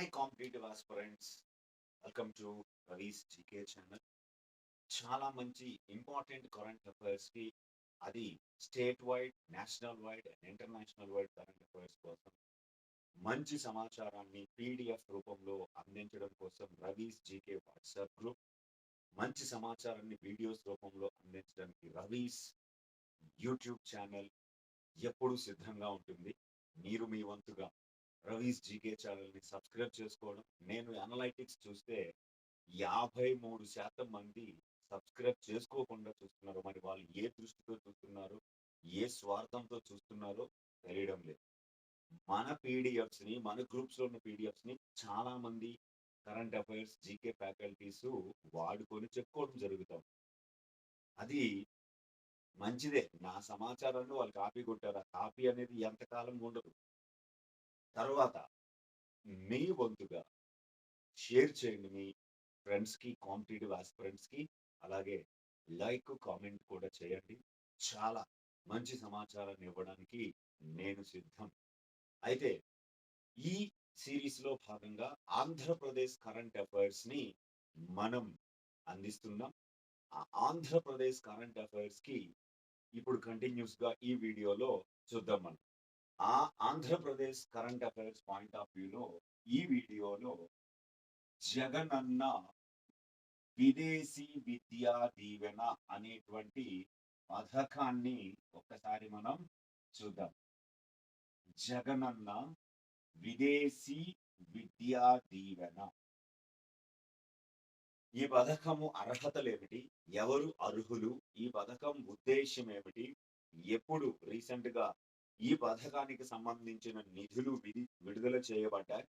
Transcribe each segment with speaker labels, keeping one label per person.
Speaker 1: Hi competitive aspirants welcome to Ravi's GK channel చాలా మంచి important current అఫైర్స్కి అది state wide national wide and international wide current affairs కోసం మంచి సమాచారాన్ని పీడిఎఫ్ రూపంలో అందించడం కోసం రవీస్ జీకే వాట్సాప్ గ్రూప్ మంచి సమాచారాన్ని వీడియోస్ రూపంలో అందించడానికి రవీస్ యూట్యూబ్ ఛానల్ ఎప్పుడూ సిద్ధంగా ఉంటుంది. మీరు మీ వంతుగా రవీస్ జీకే ఛానల్ని సబ్స్క్రైబ్ చేసుకోవడం నేను అనలైటిక్స్ చూస్తే యాభై మూడు శాతం మంది సబ్స్క్రైబ్ చేసుకోకుండా చూస్తున్నారు. మరి వాళ్ళు ఏ దృష్టితో చూస్తున్నారు ఏ స్వార్థంతో చూస్తున్నారో తెలియడం లేదు. మన పీడిఎఫ్స్ని మన గ్రూప్స్లో ఉన్న పీడిఎఫ్స్ని చాలామంది చాలా మంది కరెంట్ అఫైర్స్ జీకే ఫ్యాకల్టీస్ వాడుకొని చెప్పుకోవడం జరుగుతాం అది మంచిదే. నా సమాచారాన్ని వాళ్ళు కాపీ కొట్టారు. ఆ కాపీ అనేది ఎంతకాలం ఉండదు. తర్వాత మీ వంతుగా షేర్ చేయండి మీ ఫ్రెండ్స్కి కాంపిటేటివ్ ఆస్పిరెంట్స్కి అలాగే లైక్ కామెంట్ కూడా చేయండి. చాలా మంచి సమాచారాన్ని ఇవ్వడానికి నేను సిద్ధం. అయితే ఈ సిరీస్లో భాగంగా ఆంధ్రప్రదేశ్ కరెంట్ అఫైర్స్ని మనం అందిస్తున్నాం. ఆ ఆంధ్రప్రదేశ్ కరెంట్ అఫైర్స్కి ఇప్పుడు కంటిన్యూస్గా ఈ వీడియోలో చూద్దాం మనం. ఆ Andhra Pradesh current affairs point of వ్యూలో ఈ వీడియోలో జగన్ అన్న విదేశీ విద్యా దీవెన అనేటువంటి పథకాన్ని ఒక్కసారి మనం చూద్దాం. జగనన్న విదేశీ విద్యా దీవెన. ఈ పథకము అర్హతలు ఏమిటి ఎవరు అర్హులు? ఈ పథకం ఉద్దేశం ఏమిటి ఎప్పుడు రీసెంట్గా ఈ పథకానికి సంబంధించిన నిధులు విధి విడుదల చేయబడ్డాయి.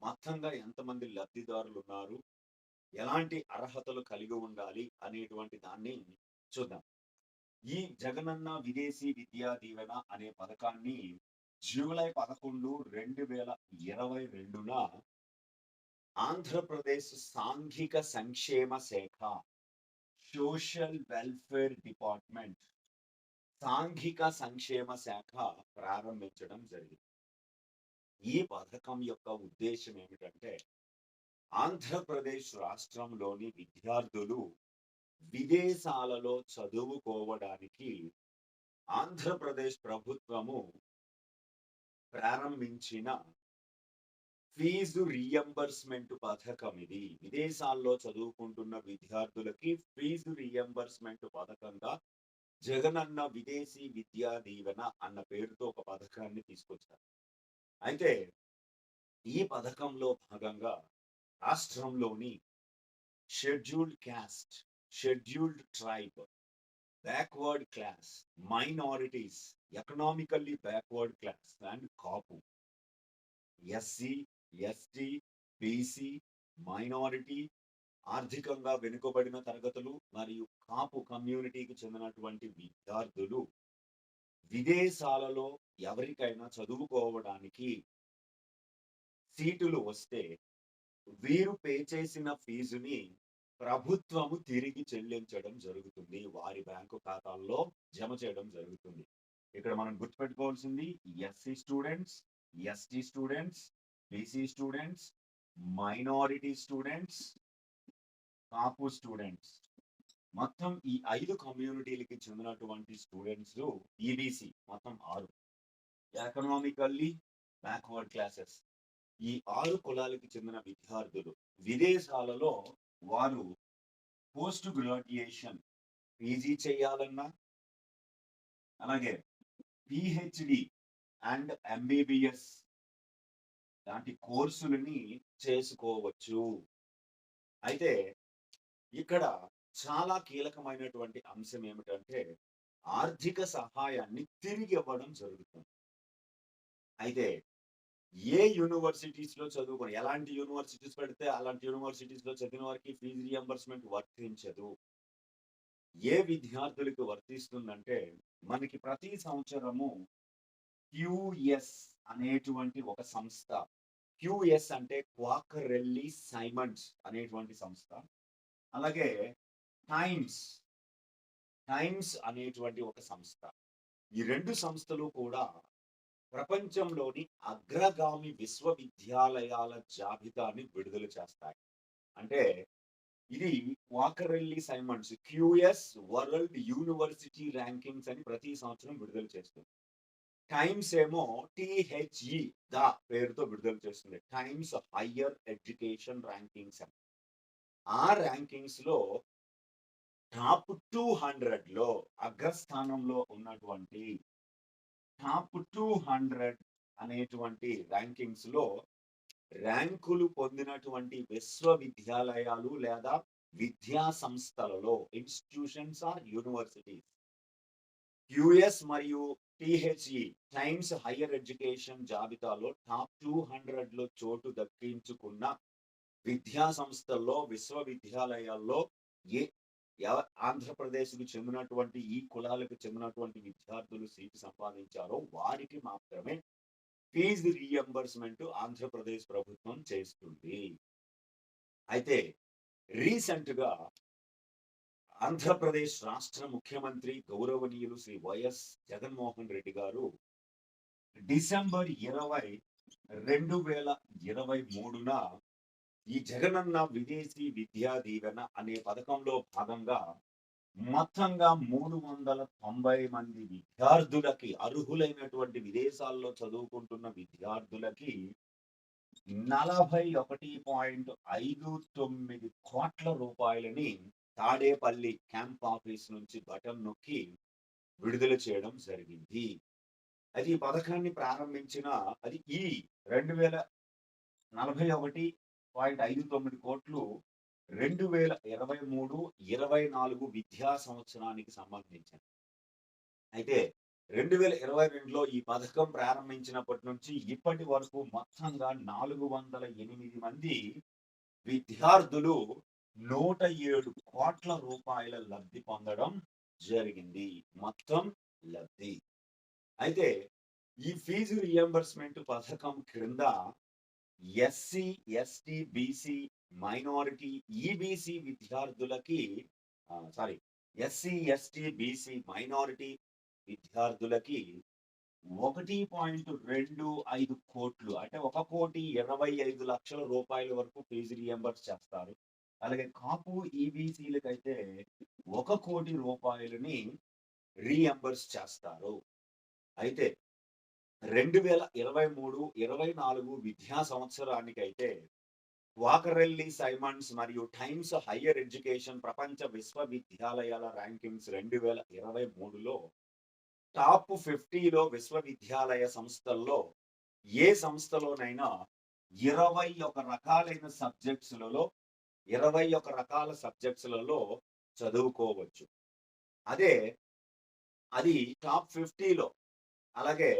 Speaker 1: మొత్తంగా ఎంతమంది లబ్ధిదారులు ఉన్నారు? ఎలాంటి అర్హతలు కలిగి ఉండాలి అనేటువంటి దాన్ని చూద్దాం. ఈ జగనన్న విదేశీ విద్యా దీవెన అనే పథకాన్ని జూలై పదకొండు రెండు వేల ఇరవై రెండున ఆంధ్రప్రదేశ్ సాంఘిక సంక్షేమ శాఖ సోషల్ వెల్ఫేర్ డిపార్ట్మెంట్ సాంఘిక సంక్షేమ శాఖ ప్రారంభించడం జరిగింది. ఈ పథకం యొక్క ఉద్దేశం ఏమిటంటే ఆంధ్రప్రదేశ్ రాష్ట్రంలోని విద్యార్థులు విదేశాలలో చదువుకోవడానికి ఆంధ్రప్రదేశ్ ప్రభుత్వము ప్రారంభించిన ఫీజు రియంబర్స్మెంట్ పథకం ఇది. విదేశాల్లో చదువుకుంటున్న విద్యార్థులకి ఫీజు రియంబర్స్మెంట్ పథకంగా జగనన్న విదేశీ విద్యా దీవెన అన్న పేరుతో ఒక పథకాన్ని తీసుకొచ్చారు. అయితే ఈ పథకంలో భాగంగా రాష్ట్రంలోని scheduled caste scheduled tribe backward class minorities economically backward class and Kapu SC ST BC minority ఆర్థికంగా వెనుకబడిన తరగతులు మరియు కాపు కమ్యూనిటీకి చెందినటువంటి విద్యార్థులు విదేశాలలో ఎవరికైనా చదువుకోవడానికి సీటులు వస్తే వీరు పే చేసిన ఫీజుని ప్రభుత్వము తిరిగి చెల్లించడం జరుగుతుంది. వారి బ్యాంకు ఖాతాల్లో జమ చేయడం జరుగుతుంది. ఇక్కడ మనం గుర్తుపెట్టుకోవాల్సింది SC students ST students BC students minority students Kapu students. మొత్తం ఈ ఐదు కమ్యూనిటీలకి చెందినటువంటి స్టూడెంట్స్ ఈబీసీ మొత్తం ఆరు. ఎకనామికల్లీ బ్యాక్వర్డ్ క్లాసెస్ ఈ ఆరు కులాలకి చెందిన విద్యార్థులు విదేశాలలో వారు పోస్ట్ గ్రాడ్యుయేషన్ పీజీ చేయాలన్నా అలాగే పిహెచ్డి అండ్ ఎంబీబీఎస్ లాంటి కోర్సులని చేసుకోవచ్చు. అయితే ఇక్కడ చాలా కీలకమైనటువంటి అంశం ఏమిటంటే ఆర్థిక సహాయాన్ని తిరిగి ఇవ్వడం జరుగుతుంది. అయితే ఏ యూనివర్సిటీస్లో ఎలాంటి యూనివర్సిటీస్ పెడితే అలాంటి యూనివర్సిటీస్లో చదివిన వారికి ఫీజు రియంబర్స్మెంట్ వర్తించదు. ఏ విద్యార్థులకు వర్తిస్తుందంటే మనకి ప్రతి సంవత్సరము క్యూఎస్ అనేటువంటి ఒక సంస్థ క్యూఎస్ అంటే క్వాకరెల్లి సైమండ్స్ అనేటువంటి సంస్థ. అలాగే టైమ్స్ టైమ్స్ అనేటువంటి ఒక సంస్థ. ఈ రెండు సంస్థలు కూడా ప్రపంచంలోని అగ్రగామి విశ్వవిద్యాలయాల జాబితాని విడుదల చేస్తాయి. అంటే ఇది Quacquarelli Symonds QS world university rankings అని ప్రతి సంవత్సరం విడుదల చేస్తుంది. టైమ్స్ ఏమో టిహెచ్ఈ ద పేరుతో విడుదల చేస్తుంది. టైమ్స్ హయ్యర్ ఎడ్యుకేషన్ ర్యాంకింగ్స్ అని. ఆ ర్యాంకింగ్స్లో టాప్ టూ హండ్రెడ్లో అగ్రస్థానంలో ఉన్నటువంటి టాప్ టూ హండ్రెడ్ అనేటువంటి ర్యాంకింగ్స్లో ర్యాంకులు పొందినటువంటి విశ్వవిద్యాలయాలు లేదా విద్యా సంస్థలలో ఇన్స్టిట్యూషన్స్ ఆర్ యూనివర్సిటీస్. యుఎస్ మరియు టిహెచ్ఈ టైమ్స్ హయ్యర్ ఎడ్యుకేషన్ జాబితాలో టాప్ టూ హండ్రెడ్లో చోటు దక్కించుకున్న విద్యా సంస్థల్లో విశ్వవిద్యాలయాల్లో ఏ ఆంధ్రప్రదేశ్కు చెందినటువంటి ఈ కులాలకు చెందినటువంటి విద్యార్థులు సీటు సంపాదించారో వారికి మాత్రమే ఫీజు రీఎంబర్స్మెంట్ ఆంధ్రప్రదేశ్ ప్రభుత్వం చేస్తుంది. అయితే రీసెంట్గా ఆంధ్రప్రదేశ్ రాష్ట్ర ముఖ్యమంత్రి గౌరవనీయులు శ్రీ వైఎస్ జగన్మోహన్ రెడ్డి గారు డిసెంబర్ ఇరవై రెండు వేల ఇరవై మూడున ఈ జగనన్న విదేశీ విద్యా దీవెన అనే పథకంలో భాగంగా మొత్తంగా మూడు వందల తొంభై మంది విద్యార్థులకి అర్హులైనటువంటి విదేశాల్లో చదువుకుంటున్న విద్యార్థులకి నలభై ఒకటి పాయింట్ ఐదు తొమ్మిది కోట్ల రూపాయలని తాడేపల్లి క్యాంప్ ఆఫీస్ నుంచి బటన్ నొక్కి విడుదల చేయడం జరిగింది. అది ఈ పథకాన్ని ప్రారంభించిన అది ఈ రెండు వేల నలభై ఒకటి పాయింట్ ఐదు తొమ్మిది కోట్లు రెండు వేల ఇరవై మూడు ఇరవై నాలుగు విద్యా సంవత్సరానికి సంబంధించింది అయితే రెండు వేల ఇరవై రెండులో ఈ పథకం ప్రారంభించినప్పటి నుంచి ఇప్పటి వరకు మొత్తంగా నాలుగు వందల ఎనిమిది మంది విద్యార్థులు నూట ఏడు కోట్ల రూపాయల లబ్ధి పొందడం జరిగింది. మొత్తం లబ్ధి. అయితే ఈ ఫీజు రియంబర్స్మెంట్ పథకం క్రింద SC ST BC minority EBC విద్యార్థులకి sorry SC ST BC minority విద్యార్థులకి ఒకటి పాయింట్ రెండు ఐదు కోట్లు అంటే ఒక కోటి ఇరవై ఐదు లక్షల రూపాయల వరకు ఫీజు రియంబర్స్ చేస్తారు. అలాగే కాపు ఈబీసీలకైతే ఒక కోటి రూపాయలని రీఎంబర్స్ చేస్తారు. అయితే రెండు వేల ఇరవై మూడు ఇరవై నాలుగు విద్యా సంవత్సరానికైతే వాకరెల్లీ వాకరెల్లి సైమన్స్ మరియు టైమ్స్ హయ్యర్ ఎడ్యుకేషన్ ప్రపంచ విశ్వవిద్యాలయాల ర్యాంకింగ్స్ రెండు వేల ఇరవై మూడులో టాప్ ఫిఫ్టీలో విశ్వవిద్యాలయ సంస్థల్లో ఏ సంస్థలోనైనా ఇరవై ఒక రకాలైన సబ్జెక్ట్స్లలో ఇరవై ఒక రకాల సబ్జెక్ట్స్లలో చదువుకోవచ్చు. అదే అది టాప్ ఫిఫ్టీలో అలాగే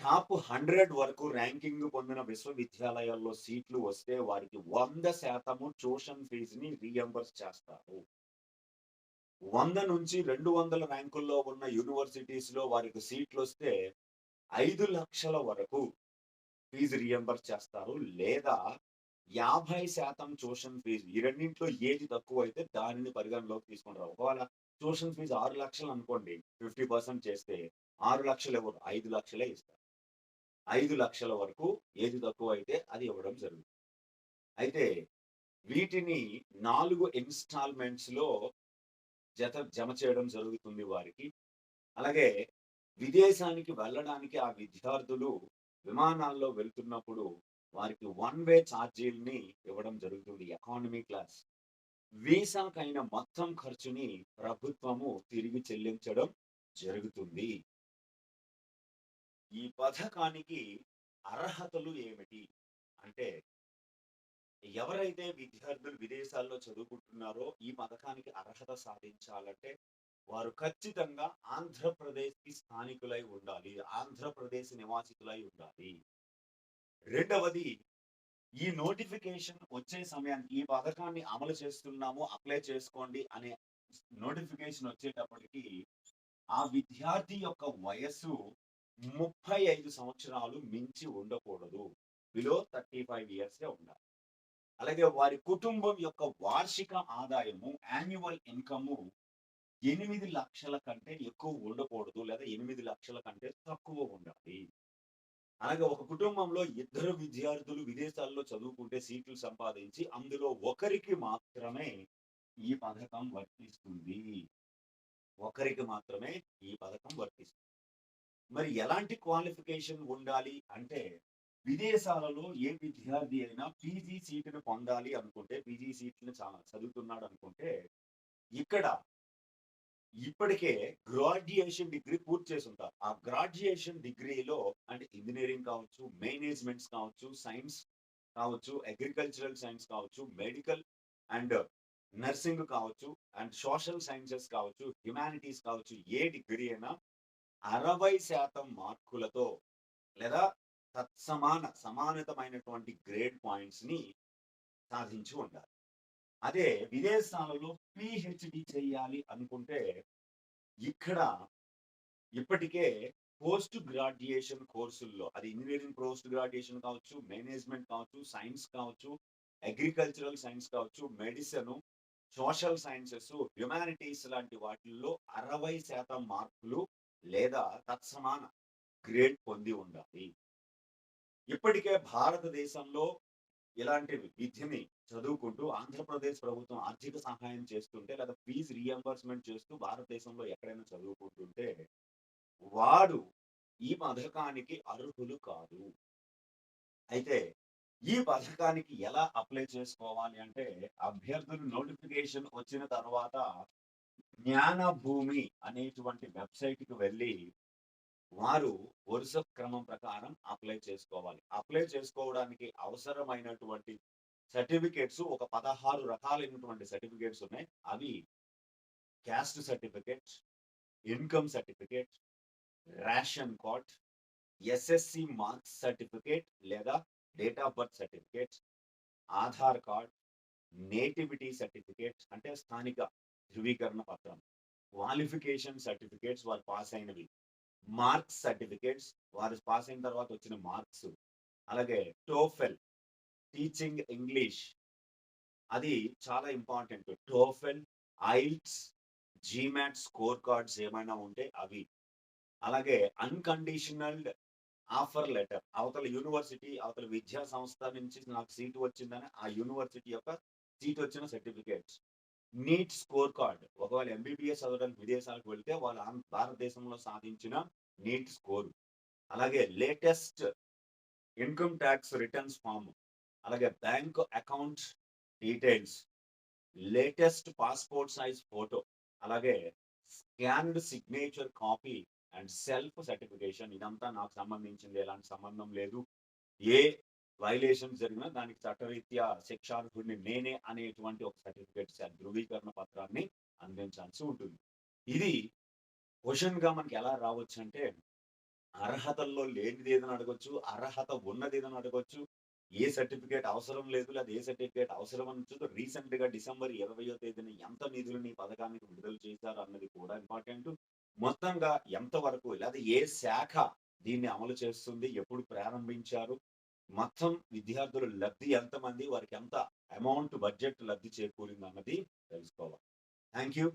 Speaker 1: టాప్ హండ్రెడ్ వరకు ర్యాంకింగ్ పొందిన విశ్వవిద్యాలయాల్లో సీట్లు వస్తే వారికి వంద శాతము ట్యూషన్ ఫీజుని రీఎంబర్స్ చేస్తారు. వంద నుంచి రెండు వందల ర్యాంకుల్లో ఉన్న యూనివర్సిటీస్లో వారికి సీట్లు వస్తే ఐదు లక్షల వరకు ఫీజు రీఎంబర్స్ చేస్తారు. లేదా యాభై శాతం ట్యూషన్ ఫీజు ఈ రెండింటిలో ఏది తక్కువ అయితే దానిని పరిగణలోకి తీసుకుంటారు ఒకవేళ ట్యూషన్ ఫీజు ఆరు లక్షలు అనుకోండి ఫిఫ్టీ పర్సెంట్ చేస్తే ఆరు లక్షలు ఇవ్వరు ఐదు లక్షలే ఇస్తారు. ఐదు లక్షల వరకు ఏది తక్కువ అయితే అది ఇవ్వడం జరుగుతుంది. అయితే వీటిని నాలుగు ఇన్స్టాల్మెంట్స్లో జత జమ చేయడం జరుగుతుంది వారికి. అలాగే విదేశానికి వెళ్ళడానికి ఆ విద్యార్థులు విమానాల్లో వెళ్తున్నప్పుడు వారికి వన్ వే ఛార్జీల్ని ఇవ్వడం జరుగుతుంది ఎకానమీ క్లాస్. వీసాకైన మొత్తం ఖర్చుని ప్రభుత్వము తిరిగి చెల్లించడం జరుగుతుంది. ఈ పథకానికి అర్హతలు ఏమిటి? అంటే ఎవరైతే విద్యార్థులు విదేశాల్లో చదువుకుంటున్నారో ఈ పథకానికి అర్హత సాధించాలంటే వారు ఖచ్చితంగా ఆంధ్రప్రదేశ్కి స్థానికులై ఉండాలి ఆంధ్రప్రదేశ్ నివాసితులై ఉండాలి. రెండవది ఈ నోటిఫికేషన్ వచ్చే సమయానికి ఈ పథకాన్ని అమలు చేస్తున్నాము అప్లై చేసుకోండి అనే నోటిఫికేషన్ వచ్చేటప్పటికి ఆ విద్యార్థి యొక్క వయస్సు ముప్పై ఐదు సంవత్సరాలు మించి ఉండకూడదు. బిలో థర్టీ ఫైవ్ ఇయర్స్ ఉండాలి. అలాగే వారి కుటుంబం యొక్క వార్షిక ఆదాయము యాన్యువల్ ఇన్కమ్ ఎనిమిది లక్షల కంటే ఎక్కువ ఉండకూడదు లేదా ఎనిమిది లక్షల కంటే తక్కువ ఉండాలి. అలాగే ఒక కుటుంబంలో ఇద్దరు విద్యార్థులు విదేశాల్లో చదువుకుంటే సీట్లు సంపాదించి అందులో ఒకరికి మాత్రమే ఈ పథకం వర్తిస్తుంది. ఒకరికి మాత్రమే ఈ పథకం వర్తిస్తుంది. మరి ఎలాంటి క్వాలిఫికేషన్ ఉండాలి? అంటే విదేశాలలో ఏ విద్యార్థి అయినా పీజీ సీట్ను పొందాలి అనుకుంటే పీజీ సీట్ను చదువుతున్నాడు అనుకుంటే ఇక్కడ ఇప్పటికే గ్రాడ్యుయేషన్ డిగ్రీ పూర్తి చేసి ఉంటారు. ఆ గ్రాడ్యుయేషన్ డిగ్రీలో అంటే ఇంజనీరింగ్ కావచ్చు మేనేజ్మెంట్స్ కావచ్చు సైన్స్ కావచ్చు అగ్రికల్చరల్ సైన్స్ కావచ్చు మెడికల్ అండ్ నర్సింగ్ కావచ్చు అండ్ సోషల్ సైన్సెస్ కావచ్చు హ్యుమానిటీస్ కావచ్చు ఏ డిగ్రీ అయినా అరవై శాతం మార్కులతో లేదా తత్సమాన సమానతమైనటువంటి గ్రేడ్ పాయింట్స్ని సాధించి ఉండాలి. అదే విదేశాలలో పిహెచ్డి చేయాలి అనుకుంటే ఇక్కడ ఇప్పటికే పోస్ట్ గ్రాడ్యుయేషన్ కోర్సుల్లో అది ఇంజనీరింగ్ పోస్ట్ గ్రాడ్యుయేషన్ కావచ్చు మేనేజ్మెంట్ కావచ్చు సైన్స్ కావచ్చు అగ్రికల్చరల్ సైన్స్ కావచ్చు మెడిసిన్ సోషల్ సైన్సెస్ హ్యుమానిటీస్ లాంటి వాటిల్లో అరవై శాతం మార్కులు లేదా తత్సమాన గ్రేడ్ పొంది ఉండాలి. ఇప్పటికే భారతదేశంలో ఇలాంటి విద్యని చదువుకుంటూ ఆంధ్రప్రదేశ్ ప్రభుత్వం ఆర్థిక సహాయం చేస్తుంటే లేదా ఫీజు రీఎంబర్స్మెంట్ చేస్తూ భారతదేశంలో ఎక్కడైనా చదువుకుంటుంటే వాడు ఈ పథకానికి అర్హులు కాదు. అయితే ఈ పథకానికి ఎలా అప్లై చేసుకోవాలి అంటే అభ్యర్థులు నోటిఫికేషన్ వచ్చిన తర్వాత జ్ఞాన భూమి అనేటువంటి వెబ్సైట్కి వెళ్ళి వారు వరుస క్రమం ప్రకారం అప్లై చేసుకోవాలి. అప్లై చేసుకోవడానికి అవసరమైనటువంటి సర్టిఫికేట్స్ ఒక పదహారు రకాలైనటువంటి సర్టిఫికేట్స్ ఉన్నాయి. అవి caste certificate income certificate ration card SSC marks certificate లేదా date of birth certificate Aadhaar card nativity certificate అంటే స్థానిక ధృవీకరణ పత్రం. క్వాలిఫికేషన్ సర్టిఫికేట్స్ వారు పాస్ అయినవి. మార్క్స్ సర్టిఫికేట్స్ వారు పాస్ అయిన తర్వాత వచ్చిన మార్క్స్ అలాగే టోఫెల్ టీచింగ్ ఇంగ్లీష్ అది చాలా important TOEFL IELTS GMAT score cards ఏమైనా ఉంటే అవి. అలాగే అన్కండిషనల్ ఆఫర్ లెటర్ అవతల యూనివర్సిటీ అవతల విద్యా సంస్థ నుంచి నాకు సీటు వచ్చిందని ఆ యూనివర్సిటీ యొక్క సీట్ వచ్చిన సర్టిఫికేట్స్ నీట్ స్కోర్ కార్డ్. ఒకవేళ ఎంబీబీఎస్ చదవడానికి విదేశాలకు వెళ్తే వాళ్ళు భారతదేశంలో సాధించిన నీట్ స్కోర్. అలాగే latest income tax returns form అలాగే bank account details. Latest passport size photo. అలాగే scanned signature copy and self certification. ఇదంతా నాకు సంబంధించింది. ఎలాంటి సంబంధం లేదు. ఏ వైలేషన్ జరిగిన దానికి చట్టరీత్యా శిక్షార్హుడిని నేనే అనేటువంటి ఒక సర్టిఫికేట్ ధృవీకరణ పత్రాన్ని అందించాల్సి ఉంటుంది. ఇది క్వశ్చన్గా మనకి ఎలా రావచ్చు అంటే అర్హతల్లో లేనిది ఏదని అడగొచ్చు అర్హత ఉన్నది ఏదని అడగొచ్చు ఏ సర్టిఫికేట్ అవసరం లేదు లేదా ఏ సర్టిఫికేట్ అవసరం అని చూస్తే రీసెంట్గా డిసెంబర్ ఇరవయో తేదీన ఎంత నిధులని పథకానికి విడుదల చేశారు అన్నది కూడా ఇంపార్టెంట్ మొత్తంగా ఎంత వరకు లేదా ఏ శాఖ దీన్ని అమలు చేస్తుంది ఎప్పుడు ప్రారంభించారు మొత్తం విద్యార్థుల లబ్ధి ఎంతమంది వారికి ఎంత అమౌంట్ బడ్జెట్ లబ్ధి చేకూరింది అన్నది తెలుసుకోవాలి. Thank you